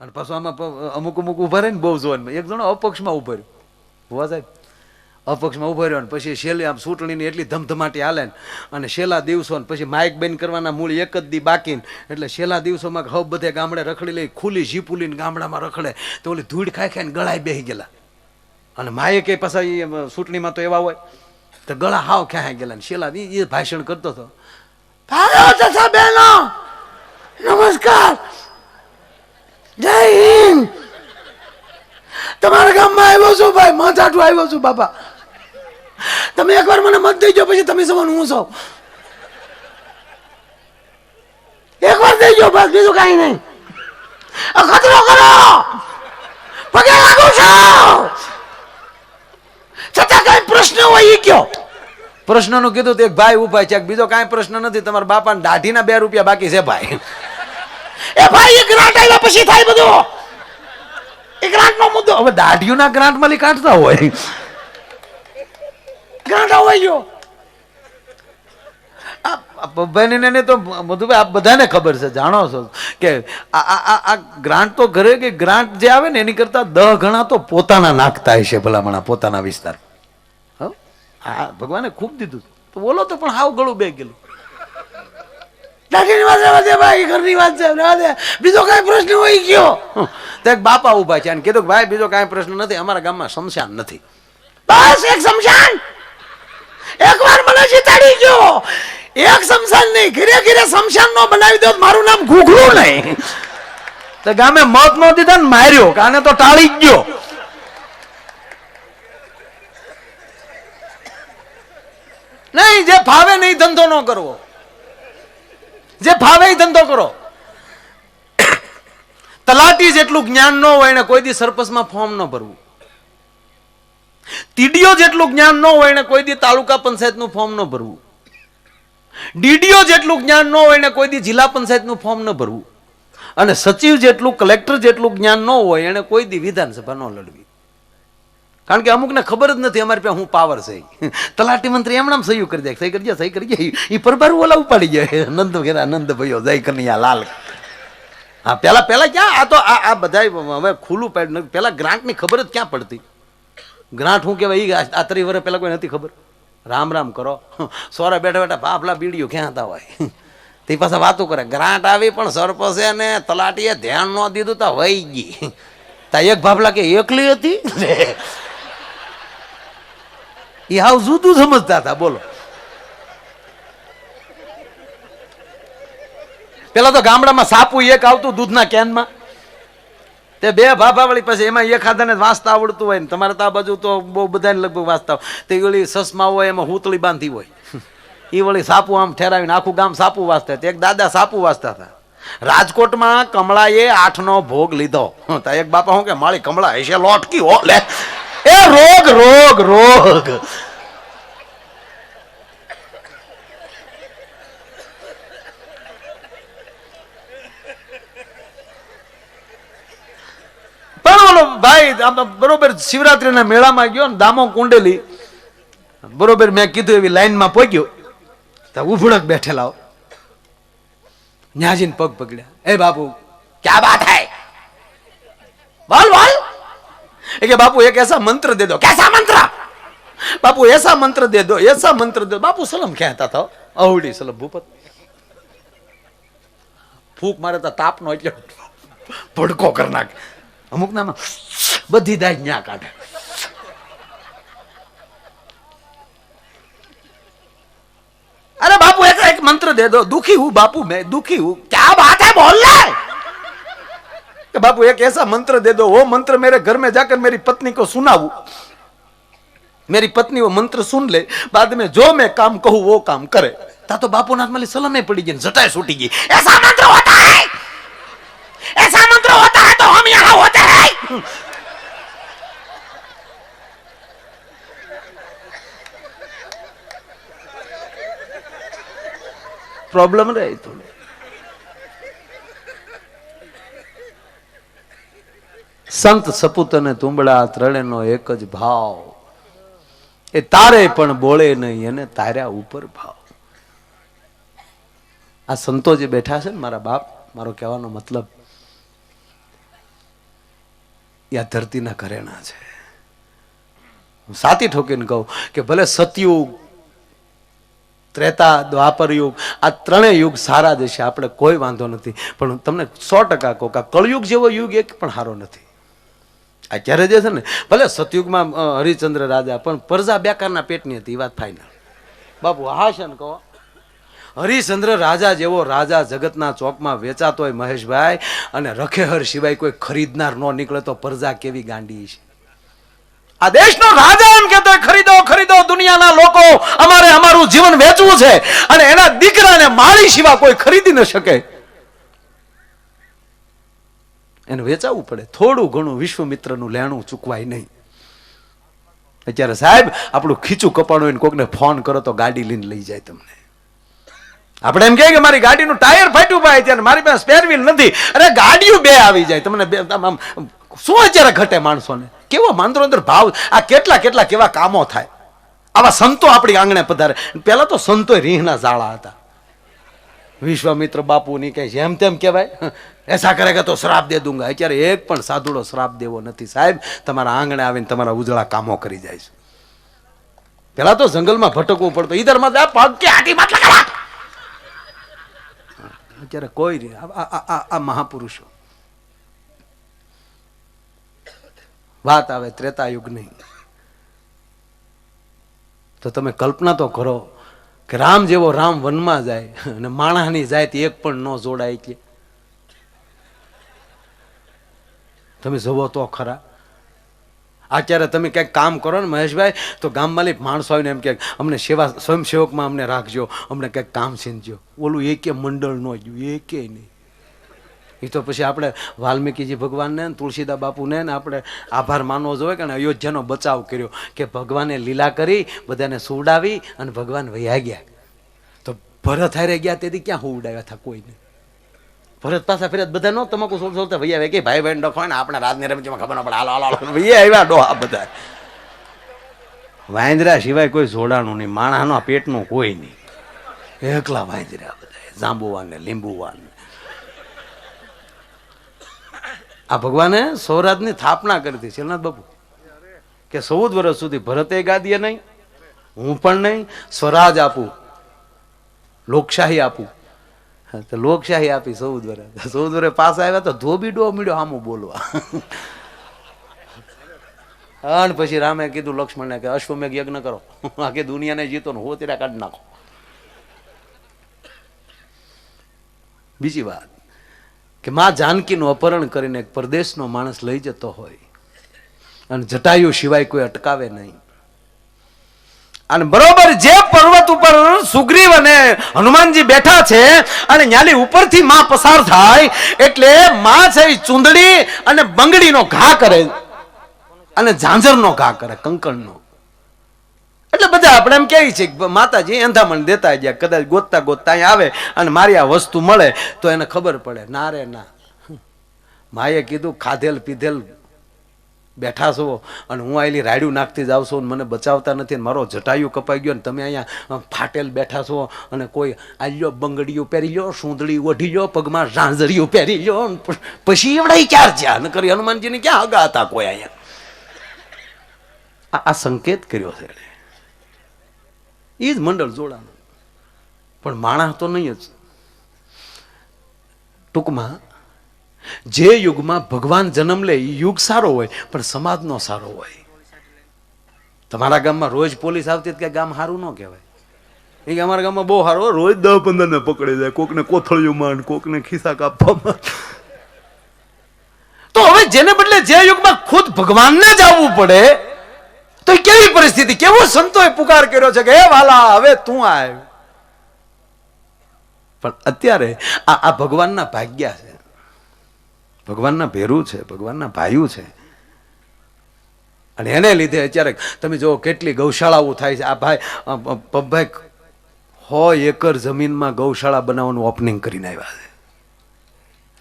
અને પાછું આમાં અમુક અમુક ઊભા રહે ને બહુ જોવાનું. એક જણો અપક્ષમાં ઊભો રહ્યો. હોવા સાહેબ, અપક્ષમાં ઊભો રહ્યો ને પછી છેલ્લે આમ ચૂંટણીની એટલી ધમધમાટી હાલે ને, અને છેલ્લા દિવસો ને પછી માઇક બેન કરવાના મૂળ એક જ દી બાકી એટલે છેલ્લા દિવસોમાં હવ બધે ગામડે રખડી લઈ ખુલ્લી જીપુલીને ગામડામાં રખડે, તો ઓલી ધૂળ ખાઈ ખાઈને ગળાય બેસી ગયેલા. અને માએ કંઈ પાછા એ ચૂંટણીમાં તો એવા હોય, તો ગળા હાવ ક્યાં ગયેલા ને છેલ્લા એ ભાષણ કરતો હતો. બહેનો નમસ્કાર! જય હિન્દ! તમારા ગામમાં આવ્યો છું ભાઈ માથાઠું આવ્યો છું, બાપા. તમે એકવાર મને મત દઈ પછી તમે સવાનું હું સૌ. એકવાર દઈજો બસ, બીજું કાંઈ નહીં. અખતરો કરો! પગે લાગો છો! છતાં કઈ પ્રશ્ન હોય એ કયો. પ્રશ્નનું કીધું તો એક ભાઈ ઊભા છે, બીજો કાંઈ પ્રશ્ન નથી. તમારા બાપાને દાઢીના બે રૂપિયા બાકી છે ભાઈ. એ ભાઈ એ ગ્રાન્ટ આવ્યા પછી થાય બધું. એ ગ્રાન્ટ નો મુદ્દો. હવે દાઢીઓના ગ્રાન્ટમાંથી કાઢતા હોય. ગ્રાન્ટ હોય ગયો બહેનીને તો મધુભાઈ આપ બધાને ખબર છે જાણો છો. કે આ ગ્રાન્ટ તો ઘરે કે ગ્રાન્ટ જે આવે ને એની કરતા દહ ગણા તો પોતાના નાખતા હશે ભલામણા પોતાના વિસ્તાર? હા? ભગવાને ખૂબ દીધું. તો બોલો તો પણ હાવ ગળું બે ગયેલું. દાદીની વાત રહેવા દે ભાઈ ઘરની વાત છે રહેવા દે. બીજો કાંઈ પ્રશ્ન હોય ગયો તો એક બાપા ઊભા છે અને કીધું કે ભાઈ બીજો કાંઈ પ્રશ્ન નથી અમારા ગામમાં શમશાન નથી. બસ એક શમશાન? એકવાર મને જીતાડી ગયો. એક શમશાન નહીં ઘીરે ઘરે શમશાન નો બનાવી દો મારું નામ ઘૂઘલું નહીં. તો ગામે મત નો દીધા ને માર્યો કાને તો ટાળી જ ગયો. નહીં જે ફાવે નહીં ધંધો ન કરવો. જે ભાવે ધંધો કરો. તલાટી જેટલું જ્ઞાન ન હોય એને કોઈ દી સરપસમાં ફોર્મ ન ભરવું. ટીડીઓ જેટલું જ્ઞાન ન હોય એને કોઈ દી તાલુકા પંચાયતનું ફોર્મ ન ભરવું. ડીડીઓ જેટલું જ્ઞાન ન હોય એને કોઈ દી જિલ્લા પંચાયતનું ફોર્મ ન ભરવું. અને સચિવ જેટલું, કલેક્ટર જેટલું જ્ઞાન ન હોય એને કોઈ દી વિધાનસભા ન લડવી. કારણ કે અમુકને ખબર જ નથી અમારી પાસે હું પાવર છે. તલાટી મંત્રી એમણે સહી કરી દે. સહી કરી જાય સહી કરી જાય એ પરબાર ઓલા ઉપાડી જાય. નંદ ઘેરા નંદ ભાઈઓ જય કનૈયા લાલ. હા, પેલા પેલા ક્યાં? આ તો આ આ બધા હવે ખુલ્લું પાડ પેલા ગ્રાન્ટની ખબર જ ક્યાં પડતી? ગ્રાન્ટ શું કહેવાય? એ આ ત્રણ વર્ષ પહેલાં કોઈ નથી ખબર. રામ રામ કરો. સોરા બેઠા બેઠા બાપલા બીડીઓ ક્યાં હતા હોય તે પાછા વાતો કરે. ગ્રાન્ટ આવી પણ સરપંચે ને તલાટીએ ધ્યાન ન દીધું તો વહી ગઈ. તા એક ભાભલા કે, એકલી હતી? એ હાવ જુદું સમજતા હતા, બોલો. પેલા તો ગામડામાં સાપુ એક આવતું દૂધના કેનમાં. તે બે ભાભા વળી પછી એમાં એક આધાને વાંચતા આવડતું હોય ને, તમારે તો આ બાજુ તો બહુ બધાને લગભગ વાંચતા હોય. તે વળી સસમા હોય, એમાં હુતળી બાંધી હોય. એ વળી સાપુ આમ ઠેરાવીને આખું ગામ સાપુ વાંચતા તે એક દાદા સાપુ વાંચતા હતા. રાજકોટમાં કમળાએ આઠનો ભોગ લીધો. એક બાપા હું કે, માળી કમળા હશે, લોટકી, હો, લે. એ રોગ રોગ રોગ. ભાઈ બરોબર શિવરાત્રીના મેળામાં ગયો ને, દામો કુંડેલી. બરોબર મેં કીધું એવી લાઈનમાં પહોંચ્યો તો ઉભડક બેઠેલા. ન્યાજીને પગ પકડ્યા. એ બાપુ, ક્યાં બાત હૈ? બોલ બોલ. એ કે બાપુ એક ऐसा मंत्र दे दो कैसा मंत्र बापू ऐसा मंत्र दे दो ऐसा मंत्र दे दो बापू सलम कहता था अवड़ी सलम भूपत ફૂક મારે તો તાપનો એટલે ભડકો કરી નાખે અમુક નામાં બધી દાજ ન્યા કાઢે अरे बापू ऐसा एक मंत्र दे दो दुखी हूं बापू मैं दुखी हूं क्या बात है बोल ले कि बापू एक ऐसा मंत्र दे दो वो मंत्र मेरे घर में जाकर मेरी पत्नी को सुनाऊं मेरी पत्नी वो मंत्र सुन ले बाद में जो मैं काम कहूं वो काम करे ता तो बापू नाथ माली सलमे पड़ी गई जटाए छूटी गई ऐसा मंत्र होता है ऐसा मंत्र होता है तो हम यहाँ होते हैं प्रॉब्लम रहे थोड़ी સંત સપૂત અને તુંબડા ત્રણેયનો એક જ ભાવ. એ તારે પણ બોલે નહીં અને તાર્યા ઉપર ભાવ. આ સંતો જે બેઠા છે ને મારા બાપ, મારો કહેવાનો મતલબ, એ આ ધરતીના ઘરેણા છે. હું સાતી ઠોકીને કહું કે ભલે સતયુગ, ત્રેતા, દ્વાપર યુગ, આ ત્રણેય યુગ સારા જ છે, આપણે કોઈ વાંધો નથી. પણ તમને સો ટકા કહું કે કળયુગ જેવો યુગ એક પણ સારો નથી. અત્યારે જે છે ને, ભલે સતયુગમાં હરિચંદ્ર રાજા, પણ પ્રજા બેકારના પેટની હતી, એ વાત ફાઈનલ બાપુ, હા છે ને કહો. હરિચંદ્ર રાજા જેવો રાજા જગતના ચોકમાં વેચાતો હોય મહેશભાઈ, અને રખેહર સિવાય કોઈ ખરીદનાર ન નીકળે, તો પ્રજા કેવી ગાંડી છે? આ દેશનો રાજા એમ કહેતો ખરીદો ખરીદો, દુનિયાના લોકો, અમારે અમારું જીવન વેચવું છે, અને એના દીકરાને મારી સિવાય કોઈ ખરીદી ન શકે. એને વેચાવવું પડે. થોડું ઘણું વિશ્વમિત્રનું લેણું ચૂકવાય નહીં. અત્યારે સાહેબ, આપણું ખીચું કપાણું હોય ને કોકને ફોન કરો તો ગાડી લઈને લઈ જાય તમને. આપણે એમ કે મારી ગાડીનું ટાયર ફાટ્યું ભાઈ ત્યારે મારી પાસે સ્પેર વ્હીલ નથી. અરે ગાડીઓ બે આવી જાય. તમને બે, આમ શું અત્યારે ઘટે માણસોને? કેવો માંદરો અંદર ભાવ? આ કેટલા કેટલા, કેવા કામો થાય? આવા સંતો આપણી આંગણે પધારે. પહેલા તો સંતોય રીંહના ઝાડા હતા. વિશ્વામિત્ર બાપુની કઈ જેમ તેમ કહેવાય. એસા કરેગા તો શ્રાપ દે દુંગા. અત્યારે એક પણ સાધુડો શ્રાપ દેવો નથી સાહેબ. તમારા આંગણે આવીને તમારા ઉજળા કામો કરી જાય છે. પેલા તો જંગલમાં ભટકવું પડતું. ઈધરમાં પગ કે હાથી અત્યારે કોઈ નહીં. આ મહાપુરુષો. વાત આવે ત્રેતા યુગ નહીં તો તમે કલ્પના તો કરો. કે રામ જેવો રામ વનમાં જાય અને માણસની જાત એક પણ ન જોડાય કે. તમે જવો તો ખરા. અત્યારે તમે ક્યાંક કામ કરો ને મહેશભાઈ, તો ગામમાં માણસો આવીને એમ કે, અમને સેવા, સ્વયંસેવકમાં અમને રાખજો, અમને ક્યાંક કામ સીંધજો. ઓલું એકે મંડળ ન ગયું, એકે નહીં. એ તો પછી આપણે વાલ્મીકીજી ભગવાનને તુલસીદા બાપુને ને આપણે આભાર માનવો જોઈએ કે અયોધ્યાનો બચાવ કર્યો કે ભગવાને લીલા કરી, બધાને સુવડાવી અને ભગવાન વૈયા ગયા. તો ભરત હારે ગયા તેથી ક્યાં હુવડાવ્યા હતા કોઈને? ભરત પાછા ફેરત બધા નો તમાકુ સોળ સોળતા વૈયા આવે કે ભાઈ બહેન ડખો ને આપણા રાતની રમજીમાં ખબર ન પડે. હાલો હાલો વૈયા આવ્યા ડોહા બધા. વાંદરા સિવાય કોઈ જોડાણું નહીં. માણસનો પેટનું કોઈ નહીં. એકલા વાંદરા બધા. જાંબુવાન ને લીંબુવાન ને આ ભગવાને સૌરાજની સ્થાપના કરી હતી શિલનાથ બાપુ. કે ચૌદ વર્ષ સુધી ભરતે ગાદીએ નહીં, હું પણ નહીં, સ્વરાજ આપું, લોકશાહી આપું. તો લોકશાહી આપી ચૌદ વર્ષ. ચૌદ વર્ષ પાસ આવ્યા તો ધોબી ડો મીડ્યો આમ બોલવા. અને પછી રામે કીધું લક્ષ્મણને કે અશ્વમેઘ યજ્ઞ કરો. આખી દુનિયાને જીતો ને હો તેરા કાઢી નાખો. બીજી વાત. કે માં જાનકીનું અપહરણ કરીને એક પરદેશનો માણસ લઈ જતો હોય અને જટાયુ સિવાય કોઈ અટકાવે નહીં. અને બરોબર જે પર્વત ઉપર સુગ્રીવ અને હનુમાનજી બેઠા છે અને ન્યાલી ઉપરથી માં પસાર થાય એટલે માં છે એ ચૂંદડી અને બંગડીનો ઘા કરે અને ઝાંઝરનો ઘા કરે, કંકણનો. એટલે બધા આપણે એમ કહે છે કે માતાજી અંધામણ દેતા ગયા, કદાચ ગોતતા ગોતતા અહીં આવે અને મારી આ વસ્તુ મળે, તો એને ખબર પડે, ના રે, ના. માએ કીધું, ખાધેલ પીધેલ બેઠા છો અને હું આયલી રાડ્યું નાખતી જાઉં છું મને બચાવતા નથી મારો જટાયું કપાઈ ગયો ને તમે અહીંયા ફાટેલ બેઠા છો અને કોઈ આલ્યો બંગડીઓ પહેરી લો સુંદડી ઓઢી લો પગમાં ઝાંઝરીઓ પહેરી લો પછી એવડાય ક્યાં જ્યાં? ન કરી, હનુમાનજીને ક્યાં આગા હતા કોઈ અહીંયા? આ- આ સંકેત કર્યો છે. એણે એ જ મંડળ જોડાનું પણ માણસ તો નહીં જ. ટૂંકમાં, જે યુગમાં ભગવાન જન્મ લે એ યુગ સારો હોય, પણ સમાજનો સારો હોય. તમારા ગામમાં રોજ પોલીસ આવતી કે ગામ સારું ન કહેવાય. એ કે અમારા ગામમાં બહુ સારું રોજ દસ પંદર ને પકડી જાય, કોકને કોથળીઓ માંડ, કોકને ખિસ્સા કાપવા માંડ. તો હવે જેને બદલે જે યુગમાં ખુદ ભગવાનને જ આવવું પડે તો કેવી પરિસ્થિતિ? કેવો સંતોએ પુકાર કર્યો છે કે હે વાલા હવે તું આવ પણ અત્યારે આ આ ભગવાનના ભાગ્યા છે. ભગવાનના ભેરું છે ભગવાનના ભાયું છે. અને એને લીધે અત્યારે તમે જો કેટલી ગૌશાળાઓ થાય છે. આ ભાઈ અ, સો એકર જમીનમાં ગૌશાળા બનાવવાનું ઓપનિંગ કરીને આવ્યા છે.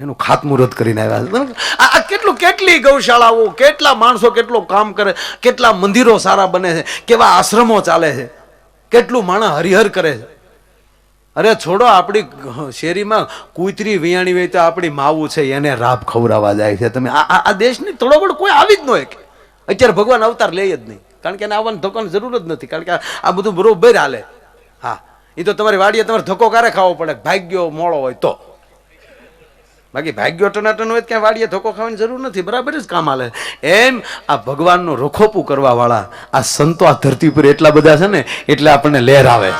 એનું ખાતમુહૂર્ત કરીને આવ્યા આ કેટલું કેટલી ગૌશાળાઓ, કેટલા માણસો કેટલું કામ કરે, કેટલા મંદિરો સારા બને છે, કેવા આશ્રમો ચાલે છે, કેટલું માણસ હરિહર કરે છે. અરે છોડો, આપણી શેરીમાં કૂતરી, વિયાણી હોય તો આપણી માવું છે, એને રાબ ખવડાવવા જાય છે. તમે આ આ- દેશની થોડો પણ કોઈ આવી જ ન હોય અત્યારે ભગવાન અવતાર લે જ નહીં. કારણ કે એને આવવાની ધોકાની જરૂર જ નથી. કારણ કે આ બધું બરોબર હાલે. હા. એ તો તમારી વાડીએ તમારે ધક્કો ક્યારે ખાવો પડે? ભાગ્યો, મોળો હોય તો. બાકી ભાગ્યો ટનાટન હોય ક્યાં વાડીએ ધોકો ખાવાની જરૂર નથી. બરાબર જ કામ હાલે એમ આ ભગવાનનું રખોપું કરવા વાળા આ સંતો આ ધરતી પર એટલા બધા છે ને, એટલે આપણને લહેર આવે.